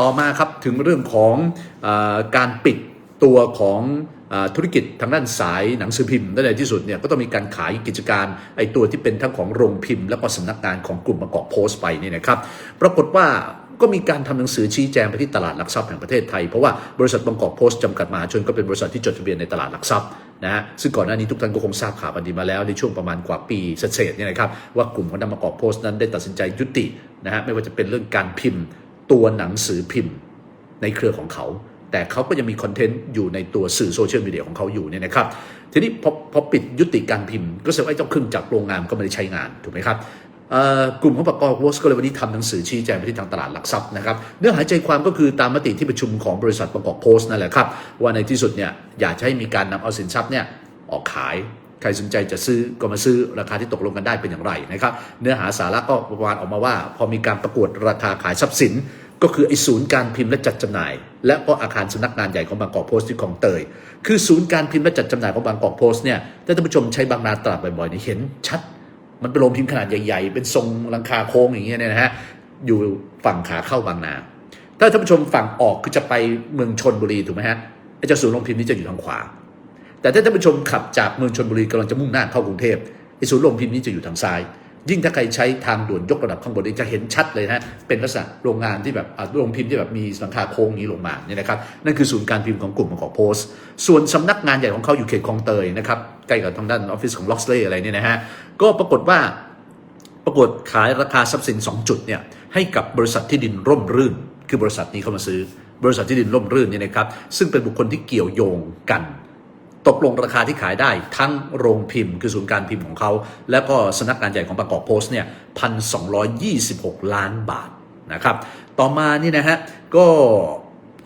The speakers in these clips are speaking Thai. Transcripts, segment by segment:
ต่อมาครับถึงเรื่องของอการปิดตัวของอธุรกิจทางด้านสายหนังสือพิมพ์ในที่สุดเนี่ยก็ต้องมีการขายกิจการไอตัวที่เป็นทั้งของโรงพิมพ์ แล้วก็สำนักงานของกลุ่มบางกอกโพสต์ไปนี่นะครับ ปรากฏว่าก็มีการทำหนังสือชี้แจงไปที่ตลาดหลักทรัพย์แห่งประเทศไทย เพราะว่าบริษัทบางกอกโพสต์จำกัดมหาชนก็เป็นบริษัทที่จดทะเบียนในตลาดหลักทรัพย์นะซึ่งก่อนหน้านี้ทุกท่านก็คงทราบข่าวกันดีมาแล้วในช่วงประมาณกว่าปีเศษเนี่ยนะครับว่ากลุ่มของบางกอกโพสต์นั้นได้ตัดสินใจยุตินะฮะไม่ว่าจะเป็นเรื่องการพิมพ์ ตัวหนังสือพิมพ์ในเครือของเขา แต่เขาก็ยังมีคอนเทนต์อยู่ในตัวสื่อโซเชียลมีเดียของเขาอยู่เนี่ยนะครับ ทีนี้พอพอปิดยุติการพิมพ์ ก็แสดงว่าเจ้าเครื่องจักรโรงงานก็ไม่ได้ใช้งานถูกไหมครับกลุ่มของปากกอโพสก็เลยวันนี้ทำหนังสือชี้แจงไปที่ทางตลาดหลักทรัพย์นะครับเนื้อหาใจความก็คือตามมติที่ประชุมของบริษัทบางกอกโพสต์นั่นแหละครับว่าในที่สุดเนี่ยอยากให้มีการนำเอาสินทรัพย์เนี่ยออกขาย ใครสนใจจะซื้อก็มาซื้อราคาที่ตกลงกันได้เป็นอย่างไรนะครับ เนื้อหาสาระก็ประมาณออกมาว่า พอมีการประกวดราคาขายทรัพย์สิน ก็คือไอ้ศูนย์การพิมพ์และจัดจำหน่าย และก็อาคารสำนักงานใหญ่ของบางกอกโพสต์ที่คลองเตย คือศูนย์การพิมพ์และจัดจำหน่ายของบางกอกโพสต์เนี่ยถ้าท่านผู้ชมใช้บางนาตราดบ่อยๆเนี่ยเห็นชัด มันเป็นโรงพิมพ์ขนาดใหญ่ๆ เป็นทรงลังคาโค้งอย่างเงี้ยเนี่ยนะฮะอยู่ฝั่งขาเข้าบางนา ถ้าท่านผู้ชมฝั่งออกคือจะไปเมืองชนบุรีถูกไหมฮะไอ้เจ้าศูนย์โรงพิมพ์นี้จะอยู่ทางขวา แต่ถ้าท่านผู้ชมขับจากเมืองชนบุรีกำลังจะมุ่งหน้าเข้ากรุงเทพไอ้ศูนย์โรงพิมพ์นี้จะอยู่ทางซ้าย ยิ่งถ้าใครใช้ทางด่วนยกระดับข้างบนจะเห็นชัดเลยนะเป็นลักษณะโรงงานที่แบบโรงพิมพ์ที่แบบมีหลังคาโค้งนี้ลงมาเนี่ยนะครับนั่นคือศูนย์การพิมพ์ของกลุ่มของโพสต์ ส่วนสำนักงานใหญ่ของเขาอยู่เขตคลองเตยนะครับใกล้กับทางด้านออฟฟิศของล็อกสเลย์อะไรเนี่ยนะฮะก็ปรากฏว่าประกวดขายราคาทรัพย์สิน 2 จุดเนี่ยให้กับบริษัทที่ดินร่มรื่น คือบริษัทนี้เข้ามาซื้อ บริษัทที่ดินร่มรื่นเนี่ยนะครับซึ่งเป็นบุคคลที่เกี่ยวโยงกัน ตกลงราคาที่ขายได้ทั้งโรงพิมพ์ คือศูนย์การพิมพ์ของเขา แล้วก็สนักงานใหญ่ของบางกอกโพสต์เนี่ยพันสองล้านบาทนะครับ ต่อมานี่นะฮะก็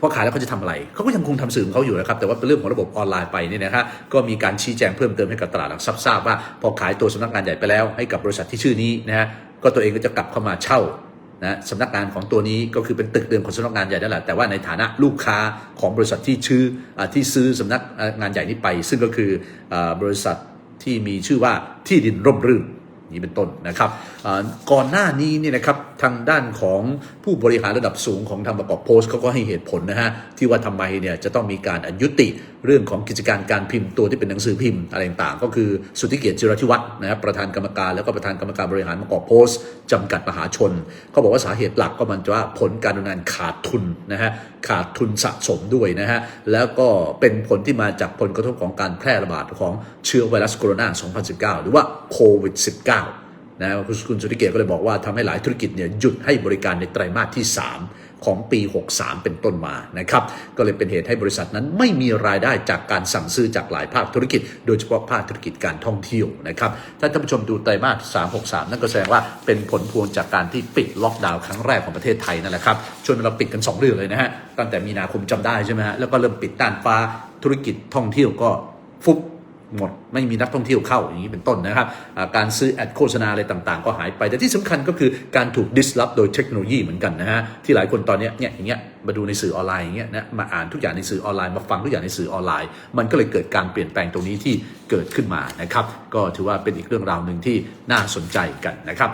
พอขายแล้วเขาจะทำอะไร เขาก็ยังคงทำสื่อของเขาอยู่นะครับ แต่ว่าเป็นเรื่องของระบบออนไลน์ไปนี่นะฮะก็มีการชี้แจงเพิ่มเติมให้กับตลาดหลักทรัพย์ทราบว่าพอขายตัวสำนักงานใหญ่ไปแล้วให้กับบริษัทที่ชื่อนี้นะฮะก็ตัวเองก็จะกลับเข้ามาเช่า นะสำนักงานของตัวนี้ก็คือเป็นตึกเดิมของสำนักงานใหญ่นั่นแหละแต่ว่าในฐานะลูกค้าของบริษัทที่ชื่ออที่ซื้อสำนักงานใหญ่นี้ไป ซึ่งก็คืออบริษัทที่มีชื่อว่าที่ดินร่มรื่น นี้เป็นต้นนะครับก่อนหน้านี้เนี่ยนะครับทางด้านของผู้บริหารระดับสูงของทางประกอบโพสต์เขาก็ให้เหตุผลนะฮะที่ว่าทำไมเนี่ยจะต้องมีการยุติเรื่องของกิจการการพิมพ์ตัวที่เป็นหนังสือพิมพ์อะไรต่างๆก็คือสุทธิเกียรติจิรธิวัฒน์นะครับประธานกรรมการแล้วก็ประธานกรรมการบริหารประกอบโพสต์จำกัดมหาชนเขาบอกว่าสาเหตุหลักก็มันจะว่าผลการดำเนินขาดทุนนะฮะขาดทุนสะสมด้วยนะฮะแล้วก็เป็นผลที่มาจากผลกระทบของการแพร่ระบาดของเชื้อไวรัสโคโรนา 2019 หรือว่าโควิด -19 นะคุณคุณสุธิเกียรติก็เลยบอกว่าทำให้หลายธุรกิจเนี่ยหยุดให้บริการในไตรมาสที่ 3 ของปี 63 เป็นต้นมานะครับ ก็เลยเป็นเหตุให้บริษัทนั้นไม่มีรายได้จากการสั่งซื้อจากหลายภาคธุรกิจ โดยเฉพาะภาคธุรกิจการท่องเที่ยวนะครับ ถ้าท่านผู้ชมดูไตรมาส 3 63 นั่นก็แสดงว่าเป็นผลพวงจากการที่ปิดล็อกดาวน์ครั้งแรกของประเทศไทยนั่นแหละครับช่วงนั้นเราปิดกัน 2เดือนเลยนะฮะตั้งแต่มีนาคมจำได้ใช่ไหมฮะแล้วก็เริ่มปิดต้านฟ้าธุรกิจท่องเที่ยวก็ฟุบ หมดไม่มีนักท่องเที่ยวเข้าอย่างนี้เป็นต้นนะครับการซื้อแอดโฆษณาอะไรต่างๆ ก็หายไป แต่ที่สำคัญก็คือการถูกดิสลอฟโดยเทคโนโลยีเหมือนกันนะฮะที่หลายคนตอนนี้เนี่ยอย่างเงี้ยมาดูในสื่อออนไลน์อย่างเงี้ยนะมาอ่านทุกอย่างในสื่อออนไลน์ มาฟังทุกอย่างในสื่อออนไลน์ มันก็เลยเกิดการเปลี่ยนแปลงตรงนี้ที่เกิดขึ้นมานะครับก็ถือว่าเป็นอีกเรื่องราวหนึ่งที่น่าสนใจกันนะครับ